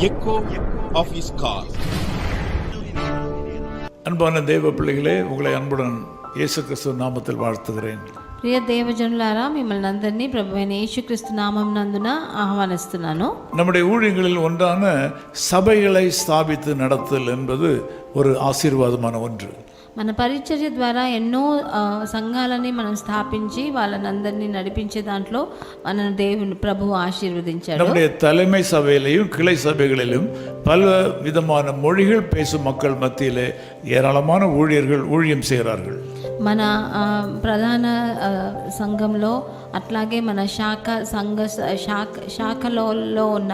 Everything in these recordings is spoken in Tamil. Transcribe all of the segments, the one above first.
echo of his call. அன்பான தேவ பிள்ளைகளே உங்களை அன்புடன் இயேசு கிறிஸ்துவ நாமத்தில் வாழ்த்துகிறேன் ప్రియ దేవజనులారా మిమ్మల్ని అందరినీ ప్రభు అయిన యేసుక్రీస్తు నామం నందున ఆహ్వానిస్తున్నాను நம்முடைய ஊழியங்களில் ஒன்றான சபைகளை ஸ்தாபித்து நடத்தல் என்பது ஒரு ஆசீர்வாதமான ஒன்று మన పరిచర్య ద్వారా ఎన్నో ఆ, సంఘాలని మనం స్థాపించి వాళ్ళని అందరినీ నడిపించే దాంట్లో మన దేవుని ప్రభు ఆశీర్వదించాడు நம்முடைய தலைமை சபையிலையும் கிளை சபைகளிலும் பல விதமான மொழிகள் பேசும் மக்கள் மத்தியிலே ஏராளமான ஊழியர்கள் ஊழியம் செய்கிறார்கள் మన ఆ, ప్రధాన ఆ, సంఘంలో అట్లాగే మన శాఖ సంఘ శాఖ శాఖలలో ఉన్న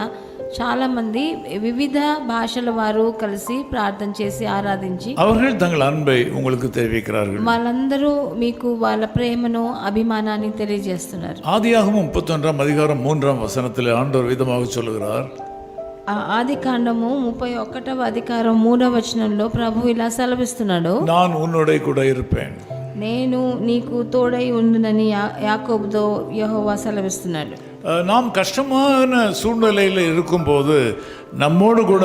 చాలామంది వివిధ భాషల వారు కలిసి ప్రార్థన చేసి ఆరాధించి அவர்கள் தங்கள் அன்பை உங்களுக்கு தெரிவிக்கிறார்கள் వాళ్ళందరూ మీకు వాళ్ళ ప్రేమను అభిమానాన్ని తెలియజేస్తున్నారు ஆதியாகமும் முப்பத்தொன்றாம் அதிகாரம் மூன்றாம் வசனத்தில் ஆண்டவர் விதமாக சொல்லுகிறார் ఆ ఆది కాండము ముప్పై ఒకటవ అధికారం మూడవ వచనంలో ప్రభు ఇలా సెలవిస్తున్నాడు நான் உன்னோட கூட இருப்பேன் నేను నీకు తోడై ఉండునని యా యాకోబుతో యెహోవా సెలవిస్తున్నాడు அஹ், நாம் கஷ்டமான சூழ்நிலையில் இருக்கும்போது நம்மோடு கூட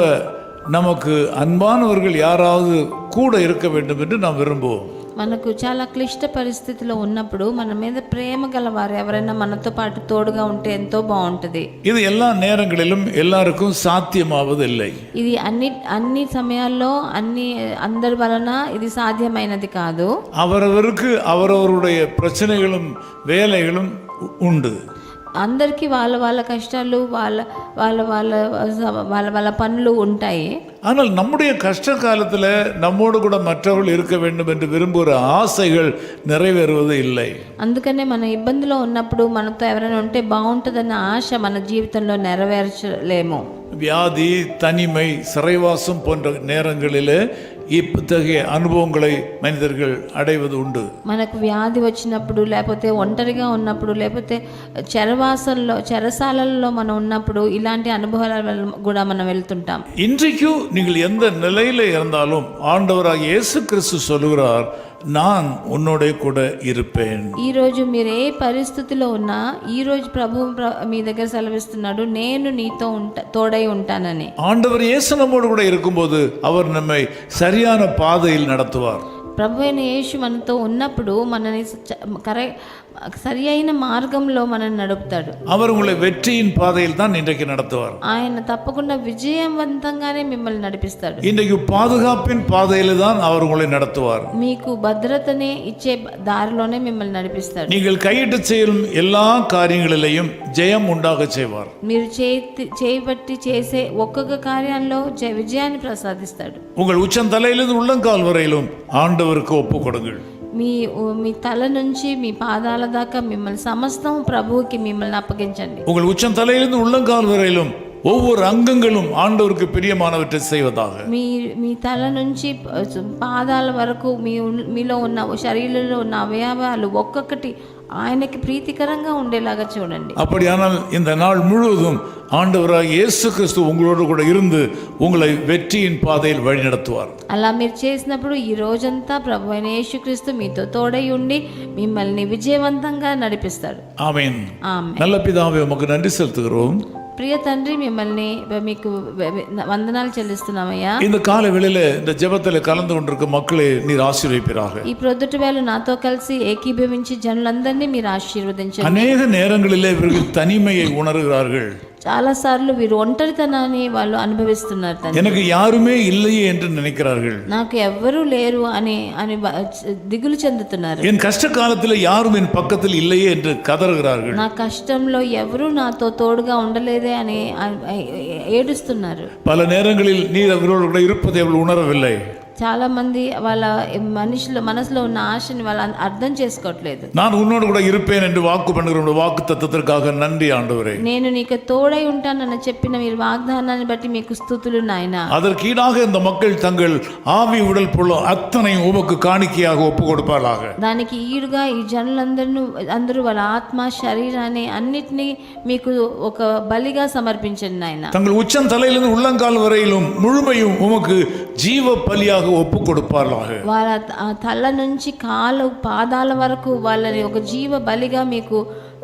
நமக்கு அன்பானவர்கள் யாராவது கூட இருக்க வேண்டும் என்று நாம் விரும்புவோம் మనకు చాలా క్లిష్ట పరిస్థితిలో ఉన్నప్పుడు మన మీద ప్రేమ గల వారు ఎవరైనా మనతో పాటు తోడుగా ఉంటే ఎంతో బాగుంటుంది இது எல்லா நேரங்களிலும் எல்லாருக்கும் சாத்தியமாவதில்லை ఇది అన్ని అన్ని సమయాల్లో అన్ని అందరి వలన ఇది సాధ్యమైనది కాదు அவரவருக்கு அவரவருடைய பிரச்சனைகளும் வேலைகளும் உ- உண்டு అందరికీ వాళ్ళ వాళ్ళ కష్టాలు వాళ్ళ వాళ్ళ వాళ్ళ వాళ్ళ వాళ్ళ పనులు ఉంటాయి ஆனால் நம்முடைய கஷ்ட காலத்தில் நம்மோடு கூட மற்றவர்கள் இருக்க வேண்டும் என்று விரும்புகிற ஆசைகள் நிறைவேறுவது இல்லை అందుకనే మన ఇబ్బందిలో ఉన్నప్పుడు మనతో ఎవరైనా ఉంటే బాగుంటుందన్న ఆశ మన జీవితంలో నెరవేర్చలేము வியாதி தனிமை சிறைவாசம் போன்ற நேரங்களில் இத்தகைய அனுபவங்களை மனிதர்கள் அடைவது உண்டு మనకు వ్యాధి వచ్చినప్పుడు లేకపోతే ఒంటరిగా ఉన్నప్పుడు లేకపోతే చెరవాసంలో చెరసాలల్లో మనం ఉన్నప్పుడు ఇలాంటి అనుభవాల వల్ల కూడా మనం వెళ్తుంటాం இன்றைக்கும் நீங்கள் எந்த நிலையில இருந்தாலும் ஆண்டவராக இயேசு கிறிஸ்து சொல்லுகிறார் நான் உன்னோட கூட இருப்பேன் ఈ రోజు మీరు ఏ పరిస్థితిలో ఉన్నా ఈ రోజు ప్రభు ప్ర- మీ దగ్గర సెలవిస్తున్నాడు నేను నీతో ఉంటా తోడై ఉంటానని ஆண்டவர் இயேசு நம்மோடு கூட இருக்கும்போது அவர் நம்மை சரியான பாதையில் நடத்துவார் ప్రభు అయిన యేసు మనతో ఉన్నప్పుడు మనని చ- కరె సరి అయిన మార్గంలో మనని నడుపుతాడు அவர் உங்களை வெற்றியின் பாதையில் தான் இன்றைக்கு நடத்துவார் ఆయన తప్పకుండా విజయవంతంగానే మిమ్మల్ని నడిపిస్తాడు இன்றைக்கு பாதுகாப்பின் பாதையில் தான் அவர் உங்களை நடத்துவார் మీకు భద్రతని ఇచ్చే దారిలోనే మిమ్మల్ని నడిపిస్తాడు நீங்கள் கையிட்டு செய்யும் எல்லா காரியங்களிலேயும் ஜெயம் உண்டாக செய்வார் మీరు చేతి చేయబట్టి చేసే ఒక్కొక్క కార్యాల్లో జయ విజయాన్ని ప్రసాదిస్తాడు உங்கள் உச்சந்தலையிலிருந்து உள்ளங்கால் வரையிலும் ஆண்டவருக்கு ஒப்பு கொடுங்கள் మీ మీ తల నుంచి మీ పాదాల దాకా మిమ్మల్ని సమస్తం ప్రభువుకి మిమ్మల్ని అప్పగించండి உங்கள் உச்சந்தலையிலிருந்து உள்ளங்கால் வரையிலும் ஒவ்வொரு அங்கங்களும் ஆண்டவருக்கு பிரியமானவற்றை செய்வதாக మీ మీ తల నుంచి ప- పాదాల వరకు మీ ఉన్- మీలో ఉన్న శరీరంలో ఉన్న అవయవాలు ఒక్కొక్కటి ఆయనకి ప్రీతికరంగా ఉండేలాగా చూడండి அப்படியானால் இந்த நாள் முழுவதும் ஆண்டவராக இயேசு கிறிஸ்து உங்களோடு கூட இருந்து உங்களை வெற்றியின் பாதையில் வழிநடத்துவார் అలా మీరు చేసినప్పుడు ఈ రోజంతా ప్రభు అయిన యేసుక్రీస్తు మీతో తోడై ఉండి మిమ్మల్ని విజయవంతంగా నడిపిస్తాడు ஆமென் ఆమె நல்ல பிதாவே உமக்கு நன்றி செலுத்துகிறோம் ప్రియ తండ్రి మిమ్మల్ని మీకు వె- వె- వందనాలు చెల్లిస్తున్నామయ్యా இந்த கால வேளையில இந்த ஜெபத்தில் கலந்து கொண்டிருக்கும் மக்களை நீர் ஆசீர்வதிப்பீராக ఈ ప్రొద్దుటి వేళ నాతో కలిసి ఏకీభవించి జనులందరినీ మీరు ఆశీర్వదించండి அநேக நேரங்களிலே இவர்கள் தனிமையை உணர்கிறார்கள் చాలా సార్లు వీరు ఒంటరితనాన్ని వాళ్ళు అనుభవిస్తున్నారు తండ్రి எனக்கு யாருமே இல்லையே என்று நினைக்கிறார்கள் నాకు ఎవ్వరూ లేరు అని అని బ- దిగులు చెందుతున్నారు என் கஷ்ட காலத்தில் யாரும் என் பக்கத்தில் இல்லையே என்று கதறுகிறார்கள் నా కష్టంలో ఎవరూ నాతో తోడుగా ఉండలేదే అని ఆ- ఏ- ఏడుస్తున్నారు பல நேரங்களில் நீர் அவர்களோடு கூட இருப்பதை அவர்கள் உணரவில்லை చాలా మంది వాళ్ళ మనుషుల మనసులో ఉన్న ఆశని వాళ్ళు అర్థ- అర్థం చేసుకోవట్లేదు நான் உன்னோடு கூட இருப்பேன் என்று வாக்கு பண்ணுகிற வாக்கு தத்துவத்திற்காக நன்றி ஆண்டவரே నేను నీకు తోడై ఉంటానని చెప్పిన మీరు వాగ్దానాన్ని బట్టి మీకు స్థుతులు నాయన அதற்கீடாக இந்த மக்கள் தங்கள் ஆவி உடல் புள்ள அத்தனையும் உமக்கு காணிக்கையாக ஒப்பு கொடுப்பார்களாக దానికి ఈడుగా ఈ జనులందరూ అందరూ వాళ్ళ ఆత్మ శరీరాన్ని అన్నిటినీ మీకు ఒక బలిగా సమర్పించండి నాయన தங்கள் உச்சம் தலையிலிருந்து உள்ளங்கால் வரையிலும் முழுமையும் உமக்கு ஜீவ பலியாக ஒப்பு கொடுப்பார்களாக వాళ్ళ ఆ తల నుంచి కాలు పాదాల వరకు వాళ్ళని ఒక జీవ బలిగా మీకు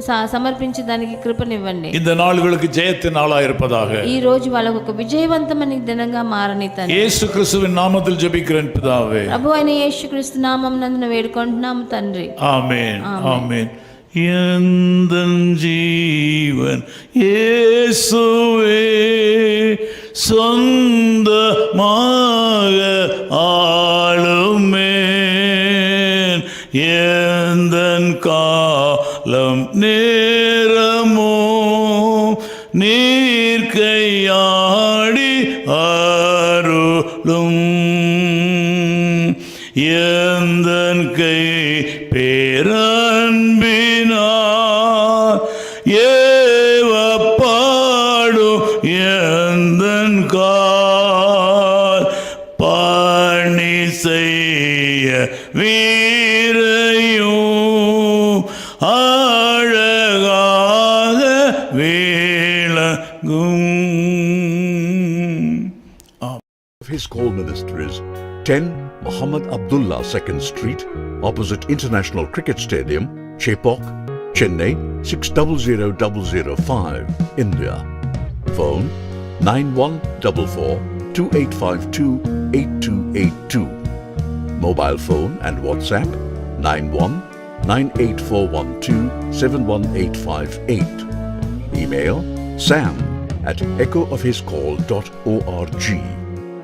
స- సమర్పించి దానికి కృపనివ్వండి இந்த நாள்களுக்கு ஜெயத்தின் நாளா இருப்பதாக ఈ రోజు వాళ్ళకు ఒక విజయవంతమైన దినంగా మారని తండ్రి இயேசு கிறிஸ்துவின் நாமத்தில் ஜெபிக்கிறேன் பிதாவே ప్రభు అయిన యేసుక్రీస్తు నామం నందున వేడుకుంటున్నాం తండ్రి ஆமென் ஆமென் எந்தன் ஜீவன் இயேசுவே சொந்தமாக பேரன்பினார் ஏவப்பாடும் எந்தன் கால் பணி செய்ய வீரையும் அழகாக விளங்கும் of his call ministries 10 Muhammad Abdullah 2nd Street, opposite International Cricket Stadium, Chepok, Chennai 600005, India. Phone 9144 2852 8282. Mobile phone and WhatsApp 91 98412 71858. Email sam at echoofhiscall.org.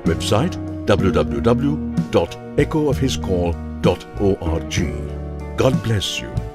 Website www.echoofhiscall.org. God bless you.